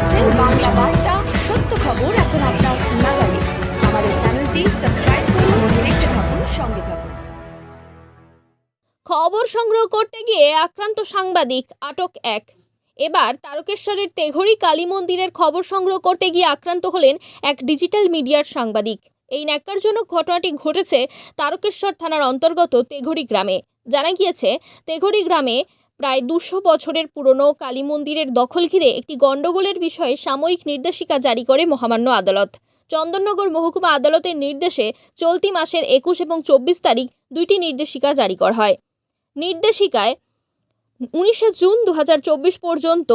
দেখছেন বাংলা বার্তা, সত্য খবর এখন আপনার নাগালে। আমাদের চ্যানেলটি সাবস্ক্রাইব করুন, দেখতে থাকুন, সঙ্গে থাকুন। খবর সংগ্রহ করতে গিয়ে আক্রান্ত সাংবাদিক, আটক এক। এবার তারকেশ্বরের তেঘরি কালী মন্দিরের খবর সংগ্রহ করতে গিয়ে আক্রান্ত হলেন এক ডিজিটাল মিডিয়ার সাংবাদিক। এই ন্যাক্কারজনক ঘটনাটি ঘটেছে তারকেশ্বর থানার অন্তর্গত তেঘরি গ্রামে। জানা গিয়েছে তেঘরি গ্রামে প্রায় দুশো বছরের পুরনো কালী মন্দিরের দখল ঘিরে একটি গণ্ডগোলের বিষয়ে সাময়িক নির্দেশিকা জারি করে মহামান্য আদালত। চন্দননগর মহকুমা আদালতের নির্দেশে চলতি মাসের একুশ এবং চব্বিশ তারিখ দুইটি নির্দেশিকা জারি করা হয়। নির্দেশিকায় উনিশে জুন দু হাজার চব্বিশ পর্যন্ত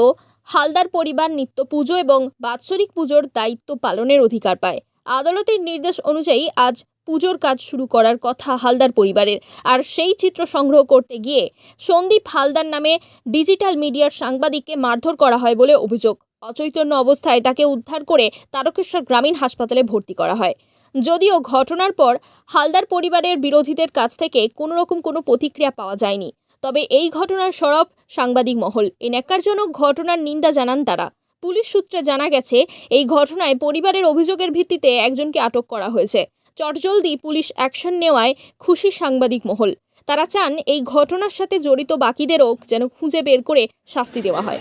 হালদার পরিবার নিত্য পুজো এবং বাৎসরিক পুজোর দায়িত্ব পালনের অধিকার পায়। আদালতের নির্দেশ অনুযায়ী আজ পুজোর কাজ শুরু করার কথা হালদার পরিবারের। আর সেই চিত্র সংগ্রহ করতে গিয়ে সন্দীপ হালদার নামে ডিজিটাল মিডিয়ার সাংবাদিককে মারধর করা হয় বলে অভিযোগ। অচৈতন্য অবস্থায় তাকে উদ্ধার করে তারকেশ্বর গ্রামীণ হাসপাতালে ভর্তি করা হয়। যদিও ঘটনার পর হালদার পরিবারের বিরোধীদের কাছ থেকে কোনো রকম কোনো প্রতিক্রিয়া পাওয়া যায়নি। তবে এই ঘটনার সরব সাংবাদিক মহল। এই ন্যাক্কারজনক ঘটনার নিন্দা জানান তারা। পুলিশ সূত্রে জানা গেছে, এই ঘটনায় পরিবারের অভিযোগের ভিত্তিতে একজনকে আটক করা হয়েছে। চটজলদি পুলিশ অ্যাকশন নেওয়ায় খুশি সাংবাদিক মহল। তারা চান এই ঘটনার সাথে জড়িত বাকিদেরও যেন খুঁজে বের করে শাস্তি দেওয়া হয়।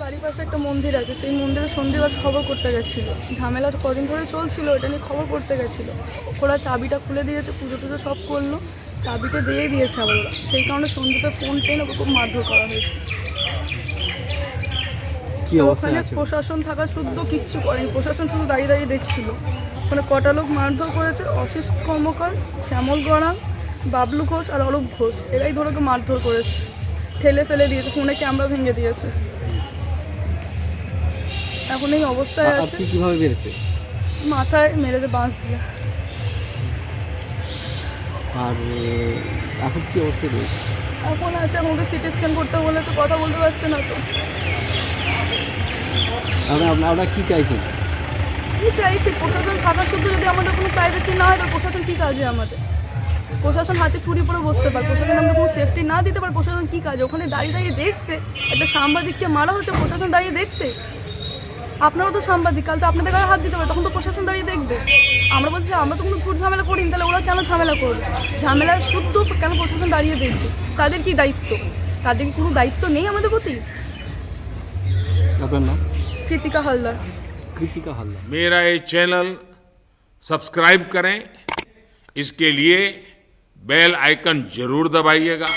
বাড়ির পাশে একটা মন্দির আছে, সেই মন্দিরে সন্ধিবাস খবর করতে গেছিল। ঝামেলা কদিন ধরে চলছিল, এটা নিয়ে খবর করতে গেছিল। ওরা চাবিটা খুলে দিয়েছে, পুজো টুজো সব করল। চাবিটা দিয়ে দিয়েছে আবার সেই কারণে সন্দীপের ফোন টেন ওকে খুব মারধর করা হয়েছে। ওখানে প্রশাসন থাকা শুদ্ধ কিচ্ছু করেনি। প্রশাসন শুধু দাঁড়িয়ে দাঁড়িয়ে দেখছিল। ওখানে কটা লোক মারধর করেছে? অশিস কর্মকার শ্যামল গড়ান বাবলু ঘোষ আর অরূপ ঘোষ। এরাই ধরে ওকে মারধর করেছে। ঠেলে ফেলে দিয়েছে ফোনে ক্যামেরা ভেঙে দিয়েছে। এখন এই অবস্থায় আছে। কীভাবে মাথায় মেরেছে বাঁশ দিয়ে। আর এখন কি অবস্থায় রয়েছে? এখন আছে আমাকে সিটি স্ক্যান করতে বলেছে কথা বলতে পারছে না তো। আপনারা আপনারা কি চাইছেন কি চাইছি? প্রশাসন থাকা শুধু যদি আমাদের কোনো প্রাইভেসি না হয় তো প্রশাসন কী কাজে আমাদের? প্রশাসন হাতে চুরি পরে বসতে পারে। প্রশাসন আমাদের কোনো সেফটি না দিতে পারে প্রশাসন কী কাজে? ওখানে দাঁড়িয়ে দাঁড়িয়ে দেখছে। একটা সাংবাদিককে মারা হচ্ছে প্রশাসন দাঁড়িয়ে দেখছে। আপনারাও তো সাংবাদিক কাল তো আপনাদের গায়ে হাত দিতে পারে তখন তো প্রশাসন দাঁড়িয়ে দেখবে আমরা বলছি আমরা তো কোনো ঝুট ঝামেলা করিনি তাহলে ওরা কেন ঝামেলা করবে ঝামেলা শুদ্ধ কেন প্রশাসন দাঁড়িয়ে দেখবে তাদের কি দায়িত্ব তাদের কি কোনো দায়িত্ব নেই আমাদের প্রতি আপনার নাম কৃতিকা হালদার কৃতিকা হালদার मेरा ये चैनल सब्सक्राइब करें इसके लिए बेल आइकन जरूर दबाइएगा